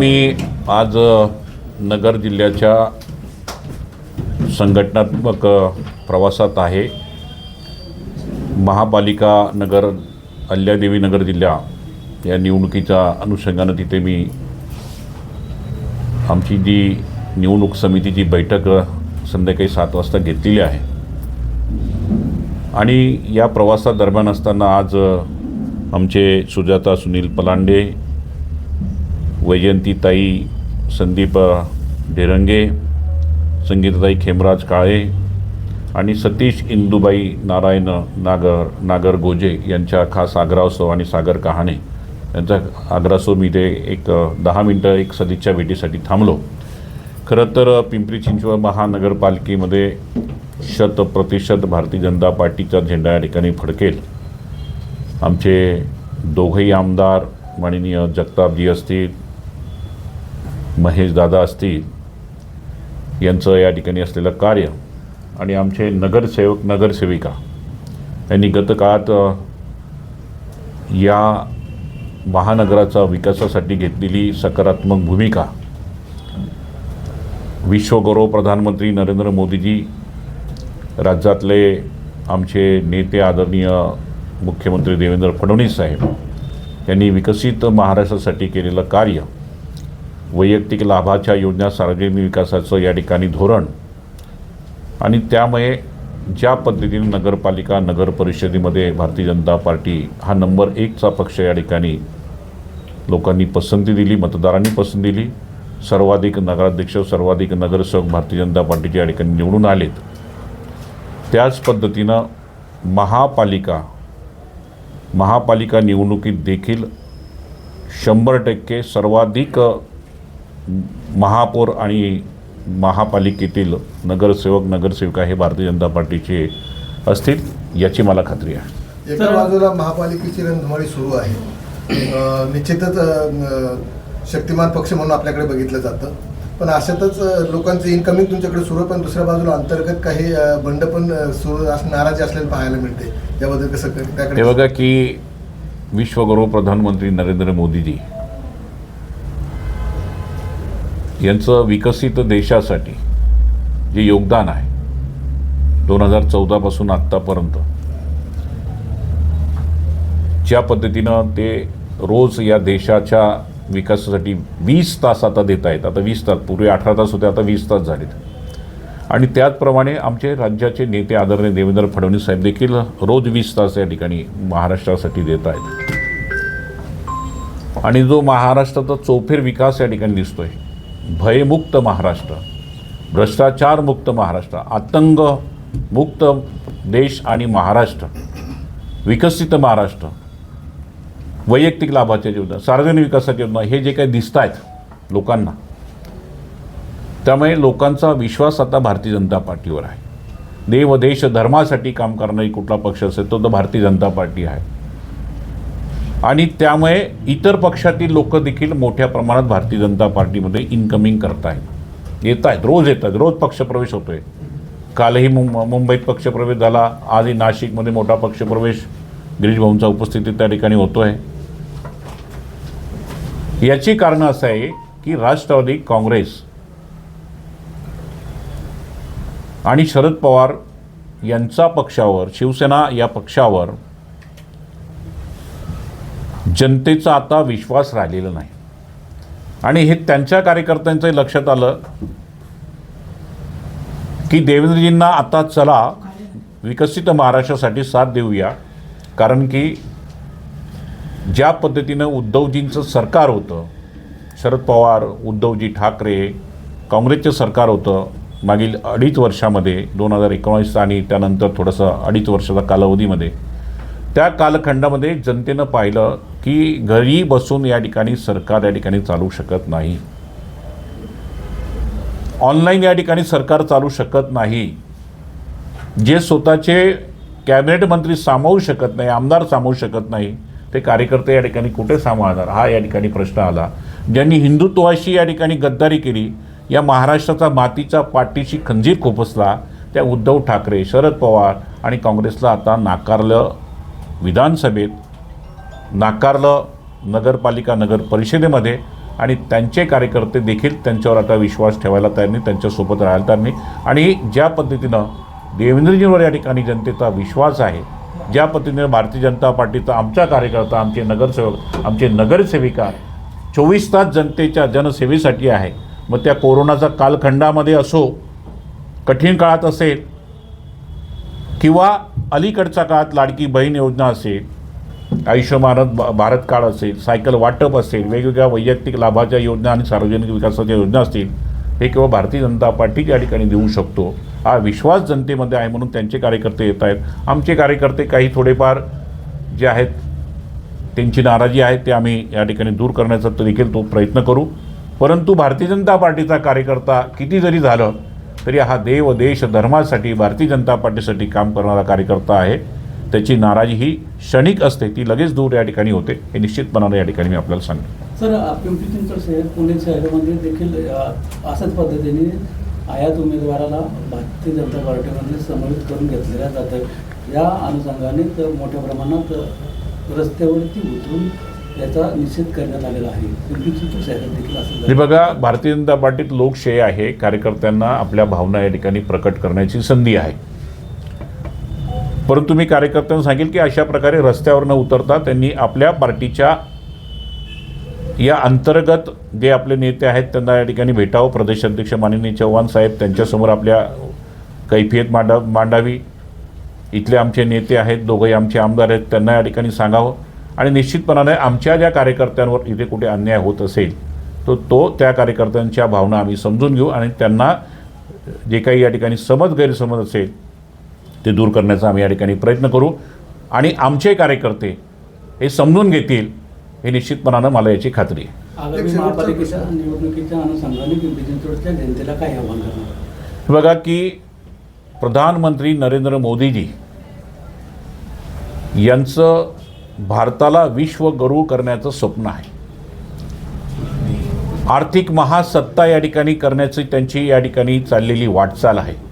मी आज नगर जिल्ह्याच्या संघटनात्मक प्रवासात आहे. महापालिका नगर अल्यादेवी नगर जिल्हा या निवडणुकीच्या अनुषंगानं तिथे मी आमची जी निवडणूक समितीची बैठक संध्याकाळी सात वाजता घेतलेली आहे. आणि या प्रवासादरम्यान असताना आज आमचे सुजाता सुनील पलांडे वैजयंतीताई संदीप ढेरंगे संगीताताई खेमराज काळे आणि सतीश इंदुबाई नारायण नागर नागर गोजे यांच्या खास आग्रहासह आणि सागर कहाणे यांचा आग्रासो मी ते एक दहा मिनटं एक सदिच्छा भेटीसाठी थांबलो. खरं तर पिंपरी चिंचवड महानगरपालिकेमध्ये शत प्रतिशत भारतीय जनता पार्टीचा झेंडा या ठिकाणी फडकेल. आमचे दोघंही आमदार माननीय जगतापजी असतील महेश दादा असतील यांचं या ठिकाणी असलेलं कार्य आणि आमचे नगरसेवक नगरसेविका यांनी गतकाळात या महानगराचा विकासासाठी घेतलेली सकारात्मक भूमिका विश्वगौरव प्रधानमंत्री नरेंद्र मोदीजी राज्यातले आमचे नेते आदरणीय मुख्यमंत्री देवेंद्र फडणवीस साहेब यांनी विकसित महाराष्ट्रासाठी केलेलं कार्य वैयक्तिक लाभाच्या योजना सार्वजनिक विकासाचं या ठिकाणी धोरण. आणि त्यामुळे ज्या पद्धतीने नगरपालिका नगर परिषदेमध्ये भारतीय जनता पार्टी हा नंबर एकचा पक्ष या ठिकाणी लोकांनी पसंती दिली मतदारांनी पसंती दिली. सर्वाधिक नगराध्यक्ष सर्वाधिक नगरसेवक भारतीय जनता पार्टीचे या ठिकाणी निवडून आलेत. त्याच पद्धतीनं महापालिका महापालिका निवडणुकीत देखील शंभर टक्के सर्वाधिक महापौर आणि महापालिकेतील नगरसेवक नगरसेविका हे भारतीय जनता पार्टीचे असतील याची मला खात्री आहे. एका बाजूला महापालिकेची रणधुमाळी सुरू आहे. निश्चितच शक्तिमान पक्ष म्हणून आपल्याकडे बघितलं जातं. पण अशातच लोकांचं इन्कमिंग तुमच्याकडे सुरू आहे पण दुसऱ्या बाजूला अंतर्गत काही बंड पण सुरू अस- नाराजी असलेलं पाहायला मिळते. त्याबद्दल कसं हे त्याकडे बघा की विश्वगुरु प्रधानमंत्री नरेंद्र मोदीजी यांचं विकसित देशासाठी जे योगदान आहे दोन हजार चौदापासून आत्तापर्यंत ज्या पद्धतीनं ते रोज या देशाच्या विकासासाठी वीस तास आता देत आहेत. आता वीस तास पूर्वी अठरा तास होते आता वीस तास झालेत. आणि त्याचप्रमाणे आमचे राज्याचे नेते आदरणीय देवेंद्र फडणवीस साहेब देखील रोज वीस तास या ठिकाणी महाराष्ट्रासाठी देत आहेत. आणि जो महाराष्ट्राचा चौफेर विकास या ठिकाणी दिसतोय भयमुक्त महाराष्ट्र भ्रष्टाचारमुक्त महाराष्ट्र आतंक मुक्त देश आणि महाराष्ट्र विकसित महाराष्ट्र वैयक्तिक लाभाच्या योजना सार्वजनिक विकासाच्या योजना हे जे काही दिसत आहेत लोकांना त्यामुळे लोकांचा विश्वास आता भारतीय जनता पार्टीवर आहे. देव देश धर्मासाठी काम करणारी कुठला पक्ष असेल तो तर भारतीय जनता पार्टी आहे. आणि त्यामुळे इतर पक्षातील लोक देखील मोठ्या प्रमाणात भारतीय जनता पार्टीमध्ये इन्कमिंग करत आहेत येत आहेत रोज येत आहेत रोज पक्षप्रवेश होतोय. कालही मुंब मुंबईत पक्षप्रवेश झाला आजही नाशिकमध्ये मोठा पक्षप्रवेश गिरीश भाऊंचा उपस्थितीत त्या ठिकाणी होतो आहे याची कारणं असं आहे की राष्ट्रवादी काँग्रेस आणि शरद पवार यांचा पक्षावर शिवसेना या पक्षावर जनतेचा आता विश्वास राहिलेला नाही. आणि हे त्यांच्या कार्यकर्त्यांचं लक्षात आलं की देवेंद्रजींना आता चला विकसित महाराष्ट्रासाठी साथ देऊया. कारण की ज्या पद्धतीनं उद्धवजींचं सरकार होतं शरद पवार उद्धवजी ठाकरे काँग्रेसचं सरकार होतं मागील अडीच वर्षामध्ये दोन हजार एकोणीस आणि त्यानंतर थोडंसं अडीच वर्षाचा कालावधीमध्ये त्या कालखंडामध्ये जनतेनं पाहिलं की घरी बसून या ठिकाणी सरकार या ठिकाणी चालू शकत नाही. ऑनलाईन या ठिकाणी सरकार चालू शकत नाही. जे स्वतःचे कॅबिनेट मंत्री सामावू शकत नाही आमदार सामावू शकत नाही ते कार्यकर्ते या ठिकाणी कुठे सामावणार? हा या ठिकाणी प्रश्न आला. ज्यांनी हिंदुत्वाशी या ठिकाणी गद्दारी केली या महाराष्ट्राचा मातीचा पाठीशी खंजीर खोपसला त्या उद्धव ठाकरे शरद पवार आणि काँग्रेसला आता नाकारलं विधानसभेत. नाकारलं नगरपालिका नगर परिषदेमध्ये आणि त्यांचे कार्यकर्ते देखील त्यांच्यावर आता विश्वास ठेवायला तयार नाही त्यांच्यासोबत राहायला तयार नाही. आणि ज्या पद्धतीनं देवेंद्रजींवर या ठिकाणी जनतेचा विश्वास आहे ज्या पद्धतीनं भारतीय जनता पार्टीचा आमचा कार्यकर्ता आमचे नगरसेवक आमचे नगरसेविका चोवीस तास जनतेच्या जनसेवेसाठी आहे. मग त्या कोरोनाचा कालखंडामध्ये असो कठीण काळात असेल किंवा अलीकडच्या काळात लाडकी बहीण योजना असेल आयुष्यमान भा- भारत कार्ड असेल सायकल वाटप असेल वेगवेगळ्या वैयक्तिक लाभाच्या योजना आणि सार्वजनिक विकासाच्या योजना असतील हे केवळ भारतीय जनता पार्टी या ठिकाणी देऊ शकतो. हा विश्वास जनतेमध्ये आहे म्हणून त्यांचे कार्यकर्ते येत आहेत. आमचे कार्यकर्ते काही थोडेफार जे आहेत त्यांची नाराजी आहे ते आम्ही या ठिकाणी दूर करण्याचा तो देखील तो प्रयत्न करू. परंतु भारतीय जनता पार्टीचा कार्यकर्ता किती जरी झालं तरी हा देव देश धर्मासाठी भारतीय जनता पार्टीसाठी काम करणारा कार्यकर्ता आहे. त्याची नाराजी ही क्षणिक असते ती लगेच दूर या ठिकाणी होते. हे निश्चितपणाने या ठिकाणी मी आपल्याला सांगतो सर पिंपरी चिंचवड शहर पुणे शहरामध्ये देखील अशाच पद्धतीने आयात उमेदवाराला भारतीय जनता पार्टीमध्ये समावित करून घेतलेल्या जातं या अनुषंगाने तर मोठ्या प्रमाणात रस्त्यावरती उतरून याचा निषेध करण्यात आलेला आहे. पिंपरी चिंचवड शहरात देखील असं. बघा भारतीय जनता पार्टीत लोकशाही आहे कार्यकर्त्यांना आपल्या भावना या ठिकाणी प्रकट करण्याची संधी आहे. परंतु मी कार्यकर्त्यांना सांगेल की अशा प्रकारे रस्त्यावर न उतरता त्यांनी आपल्या पार्टीच्या या अंतर्गत जे आपले नेते आहेत त्यांना या ठिकाणी भेटावं. प्रदेशाध्यक्ष माननीय चव्हाण साहेब त्यांच्यासमोर आपल्या कैफियत मांडा मांडावी. इथले आमचे नेते आहेत दोघंही आमचे आमदार आहेत त्यांना या ठिकाणी सांगावं. आणि निश्चितपणाने आमच्या ज्या कार्यकर्त्यांवर इथे कुठे अन्याय होत असेल तो तो त्या कार्यकर्त्यांच्या भावना आम्ही समजून घेऊ आणि त्यांना जे काही या ठिकाणी समज गैरसमज असेल ते दूर करण्याचा आम्ही या ठिकाणी प्रयत्न करू. आणि आमचे कार्यकर्ते हे समजून घेतील हे निश्चितपणानं मला याची खात्री आहे. आगामी एक शेवटचा महापालिकेच्या प्रश्न. निवडणुकीच्या अनुषंगाने पिंपरी चिंचवडच्या जनतेला काय आव्हान करणार? हे बघा की प्रधानमंत्री नरेंद्र मोदीजी यांचं भारताला विश्वगुरू करण्याचं स्वप्न आहे. आर्थिक महासत्ता या ठिकाणी करण्याची त्यांची या ठिकाणी चाललेली वाटचाल आहे.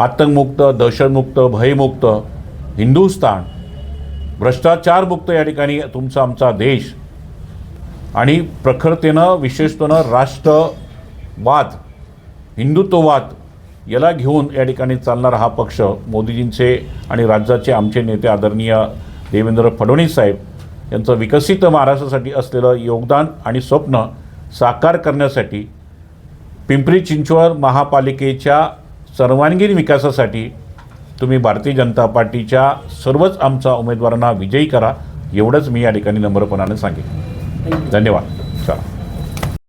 आतंकमुक्त दहशतमुक्त भयमुक्त हिंदुस्थान. भ्रष्टाचारमुक्त या ठिकाणी तुमचा आमचा देश. आणि प्रखरतेनं विशेषतनं राष्ट्रवाद हिंदुत्ववाद याला घेऊन या ठिकाणी चालणारा हा पक्ष मोदीजींचे आणि राज्याचे आमचे नेते आदरणीय देवेंद्र फडणवीस साहेब यांचं विकसित महाराष्ट्रासाठी असलेलं योगदान आणि स्वप्न साकार करण्यासाठी पिंपरी चिंचवड महापालिकेच्या सर्वांगीण विकासासाठी तुम्ही भारतीय जनता पार्टीच्या सर्वच आमच्या उमेदवारांना विजयी करा एवढंच मी या ठिकाणी नम्रपणाने सांगेन. धन्यवाद. चला.